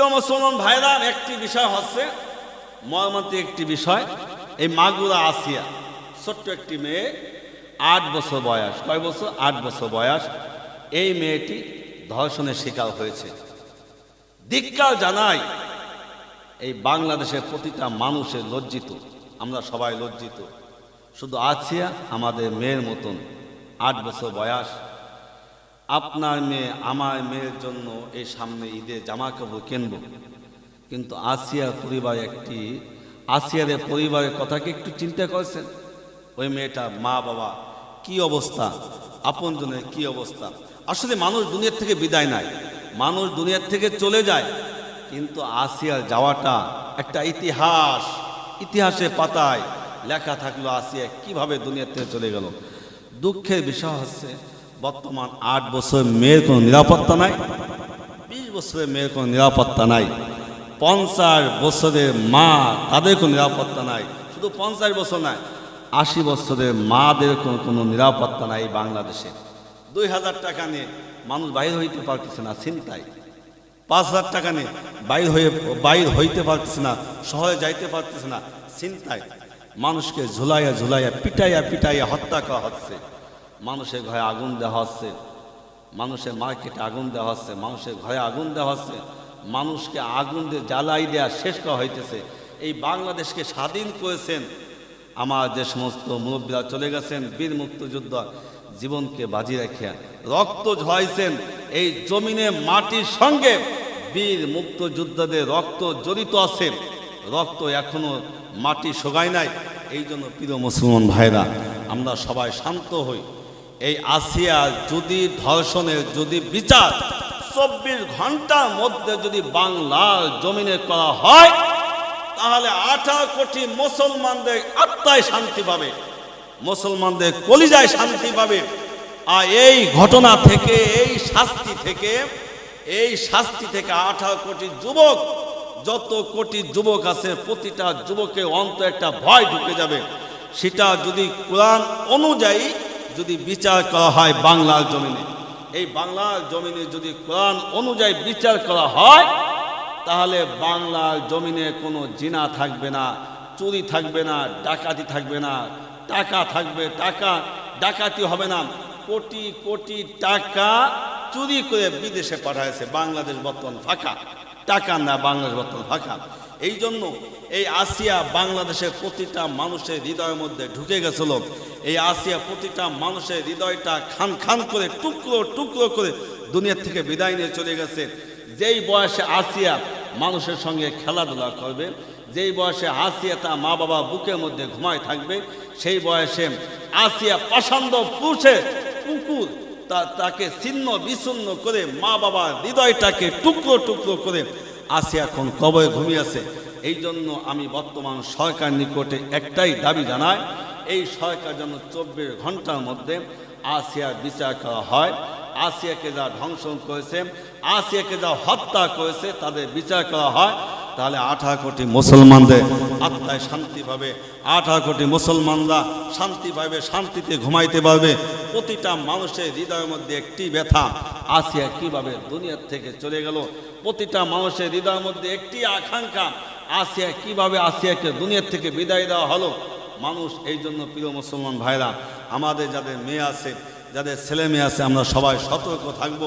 প্রিয় মুসলমান ভাইরা, একটি বিষয় হচ্ছে, মর্মান্তিক একটি বিষয়, এই মাগুরা আসিয়া, ছোট্ট একটি মেয়ে, আট বছর বয়স, কয় বছর? আট বছর বয়স, এই মেয়েটি ধর্ষণের শিকার হয়েছে। ধিক্কার জানাই, এই বাংলাদেশের প্রতিটা মানুষের লজ্জিত, আমরা সবাই লজ্জিত। শুধু আছিয়া আমাদের মেয়ের মতন আট বছর বয়স আপনার মেয়ে, আমার মেয়ের জন্য এই সামনে ঈদে জামা কাপড় কিনব। কিন্তু আসিয়ার পরিবার একটি, আসিয়াদের পরিবারের কথাকে একটু চিন্তা করছেন। ওই মেয়েটা, মা বাবা, কি অবস্থা? আপনজনের কি অবস্থা? আসলে মানুষ দুনিয়ার থেকে বিদায় নেয়। মানুষ দুনিয়ার থেকে চলে যায়। কিন্তু আসিয়ার যাওয়াটা একটা ইতিহাস। ইতিহাসের পাতায় লেখা থাকল, আসিয়া কীভাবে দুনিয়ার থেকে চলে গেল? দুঃখের বিষয় হচ্ছে বর্তমান আট বছরের মেয়ের কোনো নিরাপত্তা নাই, বিশ বছরের মেয়ের কোনো নিরাপত্তা নাই, পঞ্চাশ বছরের মা তাদের কোনো নিরাপত্তা নাই, শুধু পঞ্চাশ বছর নাই, আশি বছরের মাদের কোনো কোনো নিরাপত্তা নাই বাংলাদেশে। দুই হাজার টাকা নিয়ে মানুষ বাইর হইতে পারতেছে না চিন্তায়। পাঁচ হাজার টাকা নিয়ে বাইর হয়ে, বাইর হইতে পারতেছে না, শহরে যাইতে পারতেছে না, চিন্তায়। মানুষকে ঝুলাইয়া ঝুলাইয়া, পিটাইয়া পিটাইয়া হত্যা করা হচ্ছে। মানুষের ঘরে আগুন দেওয়া হচ্ছে। মানুষের মার্কেটে আগুন দেওয়া হচ্ছে। মানুষের ঘরে আগুন দেওয়া হচ্ছে। মানুষকে আগুন দিয়ে জ্বালাই দেওয়া শেষ করা হইতেছে। এই বাংলাদেশকে স্বাধীন করেছেন আমার যে সমস্ত মুরব্বীরা চলে গেছেন, বীর মুক্তিযুদ্ধ জীবনকে বাজি রাখিয়া রক্ত ঝরাইছেন এই জমিনে মাটির সঙ্গে। বীর মুক্তযোদ্ধাদের রক্ত জড়িত আছে। রক্ত এখনও মাটি শোগায় নাই। এই জন্য প্রিয় মুসলমান ভাইরা, আমরা সবাই শান্ত হই। এই আসিয়া যদি ধর্ষণের যদি বিচার, চব্বিশ ঘণ্টার মধ্যে যদি বাংলার জমিনে করা হয়, তাহলে আঠারো কোটি মুসলমানদের আত্মায় শান্তি পাবে, মুসলমানদের কলিজায় শান্তি পাবে। আর এই ঘটনা থেকে, এই শাস্তি থেকে, এই শাস্তি থেকে আঠারো কোটি যুবক, যত কোটি যুবক আছে, প্রতিটা যুবকের অন্ত একটা ভয় ঢুকে যাবে। সেটা যদি কোরআন অনুযায়ী যদি বিচার করা হয় বাংলার জমিনে, এই বাংলার জমিনে যদি কোরআন অনুযায়ী বিচার করা হয়, তাহলে বাংলার জমিনে কোনো জিনা থাকবে না, চুরি থাকবে না, ডাকাতি থাকবে না, টাকা থাকবে, টাকা ডাকাতি হবে না, কোটি কোটি টাকা চুরি করে বিদেশে পাঠাইছে, বাংলাদেশ বর্তমান ফাঁকা। টাকা না বাংলাদেশ বর্তমান ফাঁকা। এই জন্য এই আসিয়া বাংলাদেশের প্রতিটা মানুষের হৃদয়ের মধ্যে ঢুকে গেছিল। এই আসিয়া প্রতিটা মানুষের হৃদয়টা খান খান করে, টুকরো টুকরো করে দুনিয়ার থেকে বিদায় নিয়ে চলে গেছে। যেই বয়সে আসিয়া মানুষের সঙ্গে খেলাধুলা করবে, যেই বয়সে আসিয়া তা মা বাবা বুকের মধ্যে ঘুমায় থাকবে, সেই বয়সে আসিয়া পাষাণ্ড পুষে কুকুর তাকে ছিন্ন বিচ্ছিন্ন করে মা বাবার হৃদয়টাকে টুকরো টুকরো করে আসিয়া এখন কবয়ে ঘুমিয়েছে এই জন্য আমি বর্তমান সরকার নিকটে একটাই দাবি জানাই, এই সরকার যেন চব্বিশ ঘণ্টার মধ্যে আসিয়া বিচার করা হয়। আসিয়াকে যা ধ্বংস করেছে, আসিয়াকে যা হত্যা করেছে, তাদের বিচার করা হয়। তাহলে আঠারো কোটি মুসলমানদের আত্মায় শান্তি পাবে। আঠারো কোটি মুসলমানরা শান্তি পাবে, শান্তিতে ঘুমাইতে পারবে। প্রতিটা মানুষের হৃদয়ের মধ্যে একটি ব্যথা। আসিয়া কীভাবে দুনিয়ার থেকে চলে গেল? প্রতিটা মানুষের হৃদয়ের মধ্যে একটি আকাঙ্ক্ষা। আসিয়া কীভাবে আসিয়াকে দুনিয়ার থেকে বিদায় দেওয়া হলো? মানুষ এই জন্য প্রিয় মুসলমান ভাইরা, আমাদের যাদের মেয়ে আছে, যাদের ছেলে মেয়ে আছে, আমরা সবাই সতর্ক থাকব।